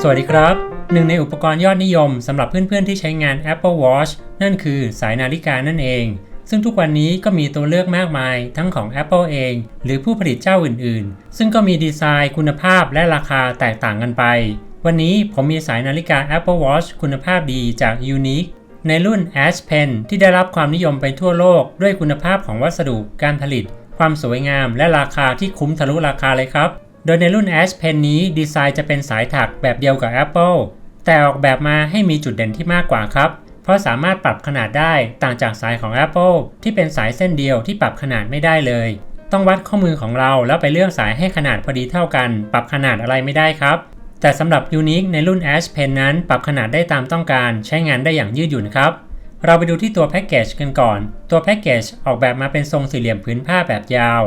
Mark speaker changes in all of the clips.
Speaker 1: สวัสดีครับ หนึ่งในอุปกรณ์ยอดนิยมสำหรับเพื่อนๆที่ใช้งาน Apple Watch นั่นคือสายนาฬิกานั่นเอง ซึ่งทุกวันนี้ก็มีตัวเลือกมากมาย ทั้งของ Apple เอง หรือผู้ผลิตเจ้าอื่นๆ ซึ่งก็มีดีไซน์คุณภาพและราคาแตกต่างกันไป วันนี้ผมมีสายนาฬิกา Apple Watch คุณภาพดีจาก Unique ในรุ่น Ash Pen ที่ได้รับความนิยมไปทั่วโลก ด้วยคุณภาพของวัสดุ การผลิต ความสวยงาม และราคาที่คุ้มทะลุราคาเลยครับ โดยในรุ่น Ash Pen นี้ดีไซน์จะเป็นสายถักแบบเดียวกับ Apple แต่ออกแบบมาให้มีจุดเด่นที่มากกว่าครับ เพราะสามารถปรับขนาดได้ต่างจากสายของ Apple ที่เป็นสายเส้นเดียวที่ปรับขนาดไม่ได้เลย ต้องวัดข้อมือของเราแล้วไปเลือกสายให้ขนาดพอดีเท่ากัน ปรับขนาดอะไรไม่ได้ครับ แต่สำหรับ Unique ในรุ่น Ash Pen นั้นปรับขนาดได้ตามต้องการ ใช้งานได้อย่างยืดหยุ่นครับเราไปดูที่ตัวแพ็กเกจกันก่อน ตัวแพ็กเกจออกแบบมาเป็นทรงสี่เหลี่ยมผืนผ้าแบบยาว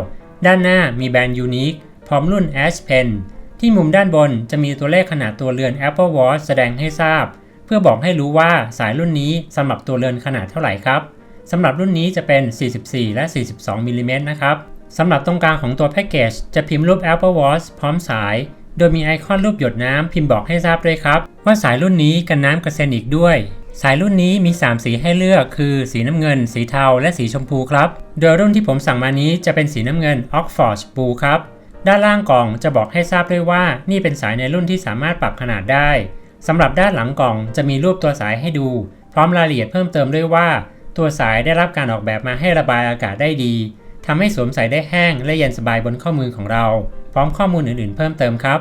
Speaker 1: ด้านหน้ามีแบรนด์ Unique พร้อมรุ่น Ash Pen ที่มุมด้านบนจะมีตัวเลขขนาดตัวเรือน Apple Watch แสดงให้ทราบ เพื่อบอกให้รู้ว่าสายรุ่นนี้สำหรับตัวเรือนขนาดเท่าไหร่ครับสำหรับรุ่นนี้จะเป็น 44 และ 42มิลลิเมตรนะครับสำหรับตรงกลางของตัวแพ็กเกจจะพิมพ์รูป Apple Watch พร้อมสาย โดยมีไอคอนรูปหยดน้ำพิมพ์บอกให้ทราบด้วยครับ ว่าสายรุ่นนี้กันน้ำกระเซ็นอีกด้วย สายรุ่นนี้มี 3 สีให้เลือก คือสีน้ำเงิน สีเทา และสีชมพูครับ โดยรุ่นที่ผมสั่งมานี้จะเป็นสีน้ำเงิน Oxford Blue ครับ ด้านล่างกล่องจะบอกให้ทราบด้วยว่านี่เป็นสายในรุ่นที่สามารถปรับขนาดได้สำหรับด้านหลังกล่องจะมีรูปตัวสายให้ดู พร้อมรายละเอียดเพิ่มเติมด้วยว่า ตัวสายได้รับการออกแบบมาให้ระบายอากาศได้ดีทำให้สวมใส่ได้แห้งและเย็นสบายบนข้อมือของเรา พร้อมข้อมูลอื่นๆ เพิ่มเติมครับ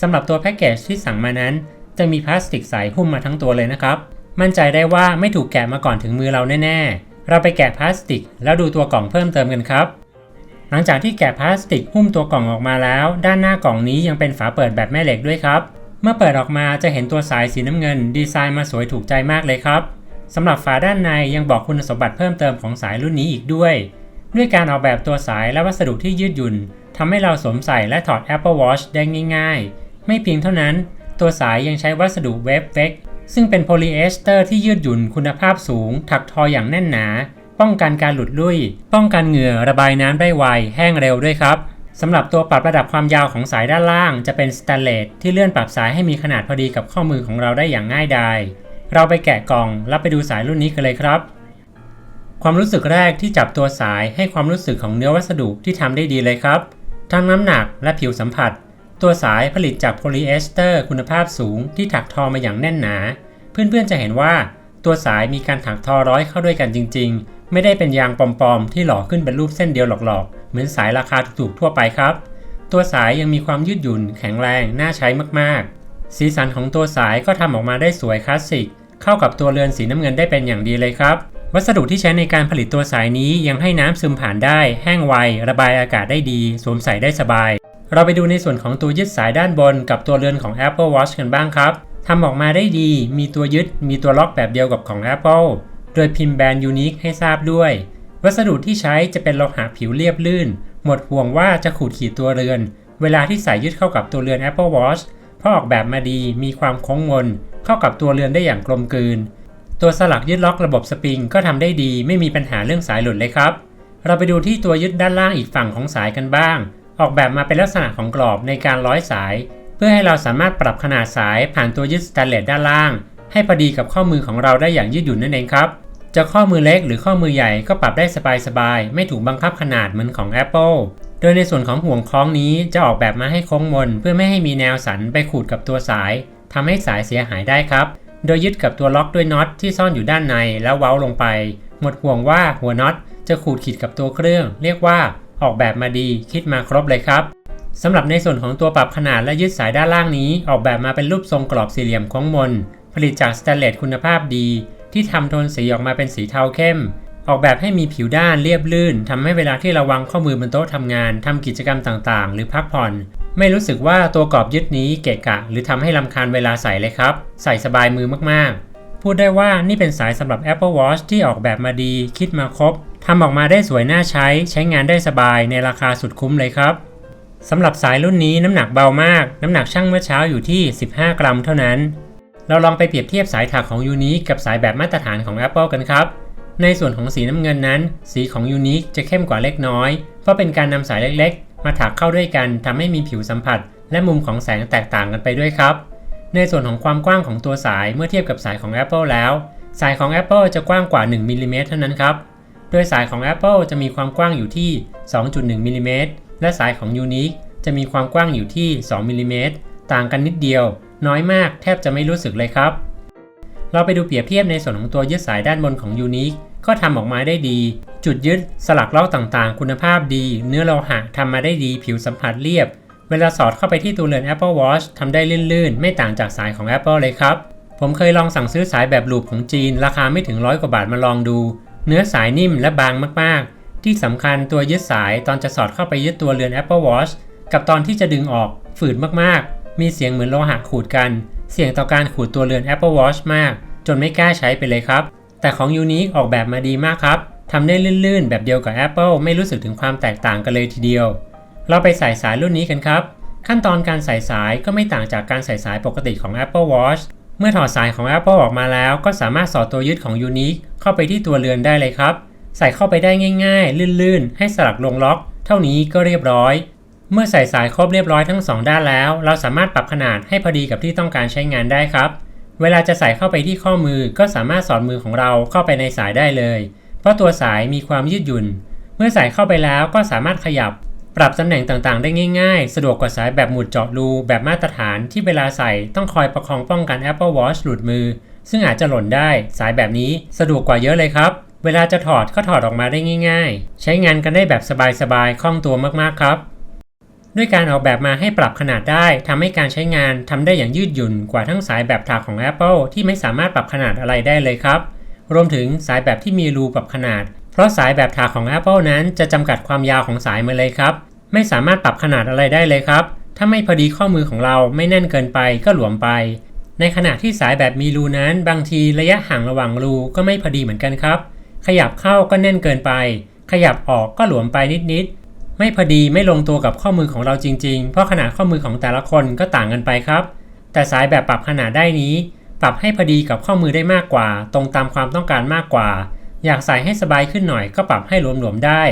Speaker 1: สำหรับตัวแพ็กเกจที่สั่งมานั้น จะมีพลาสติกใสหุ้มมาทั้งตัวเลยนะครับ มั่นใจได้ว่าไม่ถูกแกะมาก่อนถึงมือเราแน่ๆ เราไปแกะพลาสติก แล้วดูตัวกล่องเพิ่มเติมกันครับ หลังจากที่แกะพลาสติกหุ้มตัวกล่องออกมาแล้ว ด้านหน้ากล่องนี้ยังเป็นฝาเปิดแบบแม่เหล็กด้วยครับ เมื่อเปิดออกมาจะเห็นตัวสายสีน้ำเงิน ดีไซน์มาสวยถูกใจมากเลยครับสำหรับฝาด้านในยังบอกคุณสมบัติเพิ่มเติมของสายรุ่นนี้อีกด้วย ด้วยการออกแบบตัวสายและวัสดุที่ยืดหยุ่นทำให้เราสวมใส่และถอด Apple Watch ได้ง่าย ๆ ไม่เพียงเท่านั้น ตัวสายยังใช้วัสดุเวฟเฟกซึ่งเป็นโพลีเอสเตอร์ที่ยืดหยุ่นคุณภาพสูง ถักทออย่างแน่นหนา ป้องกันการหลุดลุ่ย ป้องกันเหงื่อระบายน้ำได้ไว แห้งเร็วด้วยครับสำหรับตัวปรับระดับความยาวของสายด้านล่าง จะเป็นสแตนเลสที่เลื่อนปรับสายให้มีขนาดพอดีกับข้อมือของเราได้อย่างง่ายดาย เราไปแกะกล่องแล้วไปดูสายรุ่นนี้กันเลยครับ ความรู้สึกแรกที่จับตัวสายให้ความรู้สึกของเนื้อวัสดุที่ทำได้ดีเลยครับ ทั้งน้ำหนักและผิวสัมผัส ตัวสายผลิตจากโพลีเอสเตอร์คุณภาพสูงที่ถักทอมาอย่างแน่นหนา เพื่อนๆจะเห็นว่า ตัวสายมีการถักทอร้อยเข้าด้วยกันจริง ๆ ไม่ได้เป็นยางปลอมๆ ที่หล่อขึ้นเป็นรูปเส้นเดียวหลอกๆ เหมือนสายราคาถูกๆทั่วไปครับ ตัวสายยังมีความยืดหยุ่นแข็งแรงน่าใช้มากๆ สีสันของตัวสายก็ทำออกมาได้สวยคลาสสิก เข้ากับตัวเรือนสีน้ำเงินได้เป็นอย่างดีเลยครับ วัสดุที่ใช้ในการผลิตตัวสายนี้ยังให้น้ำซึมผ่านได้ แห้งไว ระบายอากาศได้ดี สวมใส่ได้สบาย เราไปดูในส่วนของตัวยึดสายด้านบน กับตัวเรือนของ Apple Watch กันบ้างครับทำออกมาได้ดี มีตัวยึด มีตัวล็อกแบบเดียวกับของ Apple โดยพิมพ์แบรนด์ Unique ให้ทราบด้วย วัสดุที่ใช้จะเป็นโลหะผิวเรียบลื่น หมดห่วงว่าจะขูดขีดตัวเรือน เวลาที่ใส่ยึดเข้ากับตัวเรือน Apple Watch เพราะออกแบบมาดีมีความโค้งมน เข้ากับตัวเรือนได้อย่างกลมกลืน ตัวสลักยึดล็อกระบบสปริงก็ทำได้ดีไม่มีปัญหาเรื่องสายหลุดเลยครับ เราไปดูที่ตัวยึดด้านล่างอีกฝั่งของสายกันบ้าง ออกแบบมาเป็นลักษณะของกรอบในการร้อยสาย เพื่อให้เราสามารถปรับขนาดสายผ่านตัวยึดสแตนเลสด้านล่าง ให้พอดีกับข้อมือของเราได้อย่างยืดหยุ่นนั่นเองครับ จะข้อมือเล็กหรือข้อมือใหญ่ก็ปรับได้สบายๆ ไม่ถูกบังคับขนาดเหมือนของ Apple โดยในส่วนของห่วงคล้องนี้จะออกแบบมาให้โค้งมน เพื่อไม่ให้มีแนวสันไปขูดกับตัวสายทำให้สายเสียหายได้ครับ โดยยึดกับตัวล็อกด้วยน็อตที่ซ่อนอยู่ด้านในแล้วเว้าลงไป หมดห่วงว่าหัวน็อตจะขูดขีดกับตัวเครื่อง เรียกว่าออกแบบมาดีคิดมาครบเลยครับสำหรับในส่วนของตัวปรับขนาดและยึดสายด้านล่างนี้ ออกแบบมาเป็นรูปทรงกรอบสี่เหลี่ยมโค้งมน ผลิตจากสแตนเลสคุณภาพดี ที่ทำโทนสีออกมาเป็นสีเทาเข้ม ออกแบบให้มีผิวด้านเรียบลื่นทำให้เวลาที่เราวางข้อมือบนโต๊ะทำงานทำกิจกรรมต่างๆ หรือพักผ่อน ไม่รู้สึกว่าตัวกรอบยึดนี้เกะกะ หรือทำให้ลำคาญเวลาใส่เลยครับ ใส่สบายมือมากๆพูดได้ว่านี่เป็นสายสำหรับ Apple Watch ที่ออกแบบมาดี คิดมาครบทำออกมาได้สวยน่าใช้ ใช้งานได้สบายในราคาสุดคุ้มเลยครับสำหรับสายรุ่นนี้น้ำหนักเบามาก น้ำหนักช่างเมื่อเช้าอยู่ที่ 15 กรัมเท่านั้น เราลองไปเปรียบเทียบสายถักของ Unique กับสายแบบมาตรฐานของ Apple กันครับ ในส่วนของสีน้ำเงินนั้น สีของ Unique จะเข้มกว่าเล็กน้อย เพราะเป็นการนำสายเล็กๆ มาถักเข้าด้วยกันทำให้มีผิวสัมผัส และมุมของแสงแตกต่างกันไปด้วยครับ ในส่วนของความกว้างของตัวสายเมื่อเทียบกับสายของ Apple แล้ว สายของ Apple จะกว้างกว่า1มิลลิเมตรเท่านั้นครับ โดยสายของ Apple จะมีความกว้างอยู่ที่ 2.1มิลลิเมตรและสายของ Unique จะมีความกว้างอยู่ที่2มิลลิเมตรต่างกันนิดเดียว น้อยมากแทบจะไม่รู้สึกเลยครับ เราไปดูเปรียบเทียบในส่วนของตัวยึดสายด้านบนของ Unique ก็ทำออกมาได้ดี จุดยึดสลักเล่าต่างๆ คุณภาพดี เนื้อโลหะทำมาได้ดี ผิวสัมผัสเรียบ เวลาสอดเข้าไปที่ตัวเรือน Apple Watch ทำได้ลื่นๆ ไม่ต่างจากสายของ Apple เลยครับ ผมเคยลองสั่งซื้อสายแบบลูปของจีน ราคาไม่ถึงร้อยกว่าบาทมาลองดู เนื้อสายนิ่มและบางมากๆ ที่สำคัญตัวยึดสายตอนจะสอดเข้าไปยึดตัวเรือน Apple Watch กับตอนที่จะดึงออกฝืดมากๆ มีเสียงเหมือนโลหะขูดกัน เสี่ยงต่อการขูดตัวเรือน Apple Watch มาก จนไม่กล้าใช้ไปเลยครับ แต่ของ Unique ออกแบบมาดีมากครับทำได้ลื่นๆ แบบเดียวกับ Apple ไม่รู้สึกถึงความแตกต่างกันเลยทีเดียว เราไปใส่สายรุ่นนี้กันครับ ขั้นตอนการใส่สายก็ไม่ต่างจากการใส่สายปกติของ Apple Watch เมื่อถอดสายของ Apple ออกมาแล้ว ก็สามารถสอดตัวยึดของ Unique เข้าไปที่ตัวเรือนได้เลยครับ ใส่เข้าไปได้ง่าย ๆ ลื่นๆ ให้สลักลงล็อก เท่านี้ก็เรียบร้อย เมื่อใส่สายครบเรียบร้อยทั้ง 2 ด้านแล้ว เราสามารถปรับขนาดให้พอดีกับที่ต้องการใช้งานได้ครับ เวลาจะใส่เข้าไปที่ข้อมือก็สามารถสอดมือของเราเข้าไปในสายได้เลย เพราะตัวสายมีความยืดหยุ่น เมื่อใส่เข้าไปแล้วก็สามารถขยับ ปรับตำแหน่งต่างๆ ได้ง่าย ๆ สะดวกกว่าสายแบบหมุดเจาะรูแบบมาตรฐานที่เวลาใส่ต้องคอยประคองป้องกัน Apple Watch หลุดมือ ซึ่งอาจจะหล่นได้สายแบบนี้สะดวกกว่าเยอะเลยครับ เวลาจะถอดก็ถอดออกมาได้ง่าย ๆ ใช้งานกันได้แบบสบายๆคล่องตัวมากๆครับ ด้วยการออกแบบมาให้ปรับขนาดได้ทำให้การใช้งานทำได้อย่างยืดหยุ่นกว่าทั้งสายแบบถากของ Apple ที่ไม่สามารถปรับขนาดอะไรได้เลยครับ รวมถึงสายแบบที่มีรูปรับขนาด เพราะสายแบบถากของ Apple นั้นจะจำกัดความยาวของสายมาเลยครับ ไม่สามารถปรับขนาดอะไรได้เลยครับ ถ้าไม่พอดีข้อมือของเราไม่แน่นเกินไปก็หลวมไป ในขณะที่สายแบบมีรูนั้นบางทีระยะห่างระหว่างรูก็ไม่พอดีเหมือนกันครับ ขยับเข้าก็แน่นเกินไป ขยับออกก็หลวมไปนิดๆ ไม่พอดีไม่ลงตัวกับข้อมือของเราจริงๆ เพราะขนาดข้อมือของแต่ละคนก็ต่างกันไปครับ แต่สายแบบปรับขนาดได้นี้ ปรับให้พอดีกับข้อมือได้มากกว่า ตรงตามความต้องการมากกว่า อยากใส่ให้สบายขึ้นหน่อยก็ปรับให้หลวมๆได้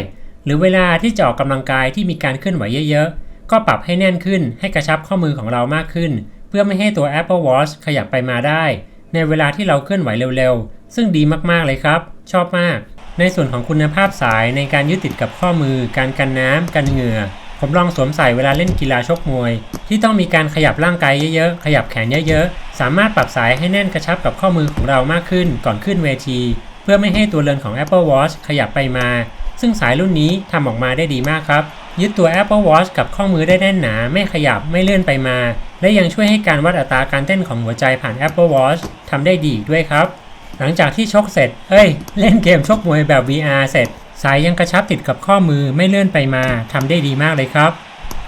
Speaker 1: หรือเวลาที่จะออกกำลังกายที่มีการเคลื่อนไหวเยอะๆ ก็ปรับให้แน่นขึ้น ให้กระชับข้อมือของเรามากขึ้น เพื่อไม่ให้ตัว Apple Watch ขยับไปมาได้ ในเวลาที่เราเคลื่อนไหวเร็วๆ ซึ่งดีมากๆเลยครับ ชอบมาก ในส่วนของคุณภาพสายในการยึดติดกับข้อมือ การกันน้ำกันเหงื่อ ผมลองสวมใส่เวลาเล่นกีฬาชกมวย ที่ต้องมีการขยับร่างกายเยอะๆ ขยับแขนเยอะๆ สามารถปรับสายให้แน่นกระชับกับข้อมือของเรามากขึ้นก่อนขึ้นเวที เพื่อไม่ให้ตัวเรือนของ Apple Watch ขยับไปมา ซึ่งสายรุ่นนี้ทำออกมาได้ดีมากครับยึดตัว Apple Watch กับข้อมือได้แน่นหนา ไม่ขยับไม่เลื่อนไปมา และยังช่วยให้การวัดอัตราการเต้นของหัวใจผ่าน Apple Watch ทำได้ดีด้วยครับ หลังจากที่ชกเสร็จ เอ้ย เล่นเกมชกมวยแบบ VR เสร็จ สายยังกระชับติดกับข้อมือไม่เลื่อนไปมาทำได้ดีมากเลยครับ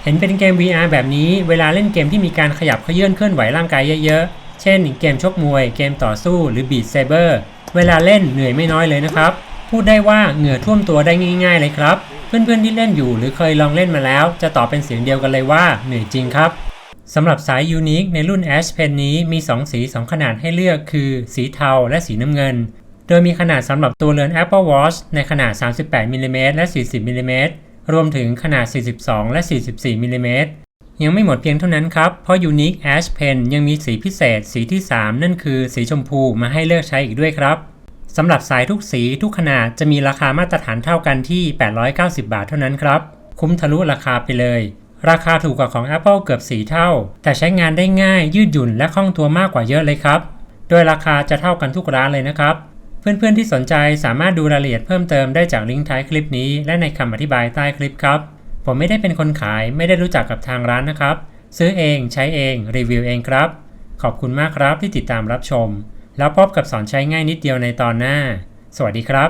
Speaker 1: เห็นเป็นเกม VR แบบนี้ เวลาเล่นเกมที่มีการขยับเขยื่อนเคลื่อนไหวร่างกายเยอะๆ เช่นเกมชกมวย เกมต่อสู้หรือ Beat Saber เวลาเล่นเหนื่อยไม่น้อยเลยนะครับ พูดได้ว่าเหงื่อท่วมตัวได้ง่าย ๆ เลยครับ เพื่อนๆที่เล่นอยู่หรือเคยลองเล่นมาแล้ว จะตอบเป็นเสียงเดียวกันเลยว่าเหนื่อยจริงครับ สำหรับสาย Unique ในรุ่น Ash Pen นี้มี 2 สี 2 ขนาดให้เลือกคือ สีเทาและสีน้ำเงิน โดยมีขนาดสำหรับตัวเรือน Apple Watch ในขนาด 38มิลลิเมตรและ 40มิลลิเมตรรวมถึงขนาด 42 และ 44มิลลิเมตรยังไม่หมดเพียงเท่านั้นครับ เพราะ Unique Ash Pen ยังมีสีพิเศษสีที่ 3 นั่นคือสีชมพูมาให้เลือกใช้อีกด้วยครับสำหรับสายทุกสีทุกขนาดจะมีราคามาตรฐานเท่ากันที่ 890 บาทเท่านั้นครับ คุ้มทะลุราคาไปเลย ราคาถูกกว่าของ Apple เกือบ 4 เท่า แต่ใช้งานได้ง่ายยืดหยุ่นและคล่องตัวมากกว่าเยอะเลยครับ โดยราคาจะเท่ากันทุกร้านเลยนะครับ เพื่อนๆที่สนใจสามารถดูรายละเอียดเพิ่มเติมได้จากลิงก์ท้ายคลิปนี้ และในคำอธิบายใต้คลิปครับ ผมไม่ได้เป็นคนขายไม่ได้รู้จักกับทางร้านนะครับ ซื้อเองใช้เองรีวิวเองครับ ขอบคุณมากครับที่ติดตามรับชม แล้วพบกับสอนใช้ง่ายนิดเดียวในตอนหน้า สวัสดีครับ